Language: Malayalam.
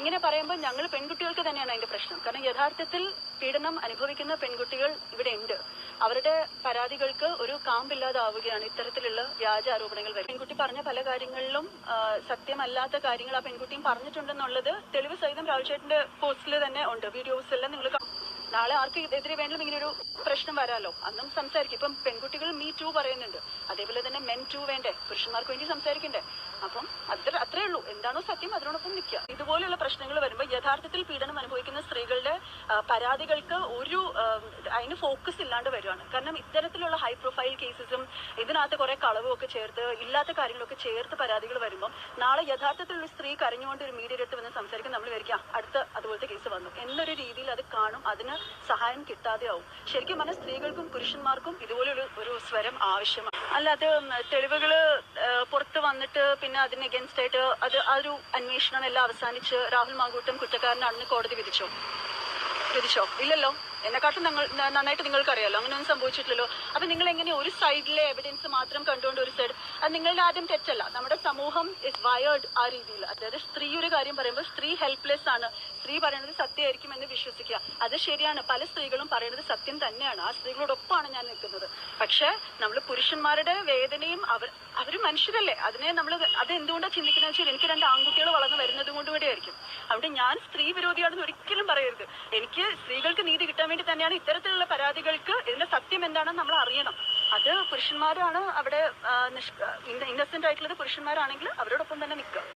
ഇങ്ങനെ പറയുമ്പോൾ ഞങ്ങൾ പെൺകുട്ടികൾക്ക് തന്നെയാണ് അതിന്റെ പ്രശ്നം. കാരണം യഥാർത്ഥത്തിൽ പീഡനം അനുഭവിക്കുന്ന പെൺകുട്ടികൾ ഇവിടെ ഉണ്ട് അവരുടെ പരാതികൾക്ക് ഒരു കാമ്പില്ലാതാവുകയാണ് ഇത്തരത്തിലുള്ള വ്യാജ ആരോപണങ്ങൾ വരും പെൺകുട്ടി പറഞ്ഞ പല കാര്യങ്ങളിലും സത്യമല്ലാത്ത കാര്യങ്ങൾ ആ പെൺകുട്ടിയും പറഞ്ഞിട്ടുണ്ടെന്നുള്ളത് തെളിവ് സഹിതം രാഹുൽ ചേട്ടന്റെ പോസ്റ്റിൽ തന്നെ ഉണ്ട്. വീഡിയോസ് എല്ലാം നിങ്ങൾ നാളെ ആർക്ക് എതിരെ വേണമെങ്കിലും ഇങ്ങനെ ഒരു പ്രശ്നം വരാലോ? അന്നും സംസാരിക്കും. ഇപ്പം പെൺകുട്ടികൾ മീ ടു പറയുന്നുണ്ട്. അതേപോലെ തന്നെ മെൻ ടു വേണ്ടേ? പുരുഷന്മാർക്ക് വേണ്ടി സംസാരിക്കണ്ടേ? അപ്പം അത്ര അത്രേ ഉള്ളൂ. എന്താണോ സത്യം അതിനോടൊപ്പം നിൽക്കുക. ഇതുപോലെയുള്ള പ്രശ്നങ്ങൾ വരുമ്പോൾ യഥാർത്ഥത്തിൽ പീഡനം അനുഭവിക്കുന്ന സ്ത്രീകളുടെ പരാതികൾക്ക് ഒരു അതിന് ഫോക്കസ് ഇല്ലാണ്ട് വരുവാണ്. കാരണം ഇത്തരത്തിലുള്ള ഹൈ പ്രൊഫൈൽ കേസസും ഇതിനകത്ത് കുറെ കളവും ഒക്കെ ചേർത്ത് ഇല്ലാത്ത കാര്യങ്ങളൊക്കെ ചേർത്ത് പരാതികൾ വരുമ്പോൾ നാളെ യഥാർത്ഥത്തിലുള്ള സ്ത്രീ കരഞ്ഞുകൊണ്ട് ഒരു മീഡിയ അടുത്ത് വന്ന് സംസാരിക്കും നമ്മൾ വിചാരിക്കാം അടുത്ത അതുപോലത്തെ കേസ് വന്നു എന്നൊരു രീതിയിൽ അത് കാണും അതിന് സഹായം കിട്ടാതെ ആവും ശരിക്കും പറഞ്ഞാൽ സ്ത്രീകൾക്കും പുരുഷന്മാർക്കും ഇതുപോലൊരു ഒരു സ്വരം ആവശ്യമാണ്. അല്ലാതെ തെളിവുകൾ പുറത്ത് വന്നിട്ട് പിന്നെ അതിന് അഗൻസ്റ്റ് ആയിട്ട് അത് ആ ഒരു അന്വേഷണം എല്ലാം അവസാനിച്ച് രാഹുൽ മാങ്കൂട്ടം കുറ്റക്കാരനാണെന്ന് കോടതി വിധിച്ചോ? വിധിച്ചോ? ഇല്ലല്ലോ? എന്നെക്കാട്ടും നിങ്ങൾ നന്നായിട്ട് നിങ്ങൾക്ക് അറിയാലോ അങ്ങനെയൊന്നും സംഭവിച്ചിട്ടില്ലല്ലോ. അപ്പൊ നിങ്ങൾ എങ്ങനെ ഒരു സൈഡിലെ എവിഡൻസ് മാത്രം കണ്ടുകൊണ്ട് ഒരു സൈഡ് അത് നിങ്ങളുടെ ആദ്യം തെറ്റല്ല. നമ്മുടെ സമൂഹം ഇസ് വയേർഡ് ആ രീതിയിൽ. അതായത് സ്ത്രീ ഒരു കാര്യം പറയുമ്പോൾ സ്ത്രീ ഹെൽപ്ലെസ് ആണ്. സ്ത്രീ പറയുന്നത് സത്യമായിരിക്കും എന്ന് വിശ്വസിക്കുക. അത് ശരിയാണ്. പല സ്ത്രീകളും പറയുന്നത് സത്യം തന്നെയാണ്. ആ സ്ത്രീകളോടൊപ്പമാണ് ഞാൻ നിൽക്കുന്നത്. പക്ഷെ നമ്മൾ പുരുഷന്മാരുടെ വേദനയും അവർ അവർ മനുഷ്യരല്ലേ. അതിനെ നമ്മൾ അത് എന്തുകൊണ്ടാണ് ചിന്തിക്കുന്നത് വെച്ചാൽ എനിക്ക് രണ്ട് ആൺകുട്ടികൾ വളർന്നു വരുന്നത് കൊണ്ട് അതുകൊണ്ട് ഞാൻ സ്ത്രീ വിരോധിയാണെന്ന് ഒരിക്കലും പറയരുത്. എനിക്ക് സ്ത്രീകൾക്ക് നീതി കിട്ടാൻ വേണ്ടി തന്നെയാണ് ഇത്തരത്തിലുള്ള പരാതികൾക്ക് ഇതിന്റെ സത്യം എന്താണെന്ന് നമ്മൾ അറിയണം. അത് പുരുഷന്മാരാണ് അവിടെ ഇന്നസെന്റ് ആയിട്ടുള്ളത് പുരുഷന്മാരാണെങ്കിൽ അവരോടൊപ്പം തന്നെ നിൽക്കുക.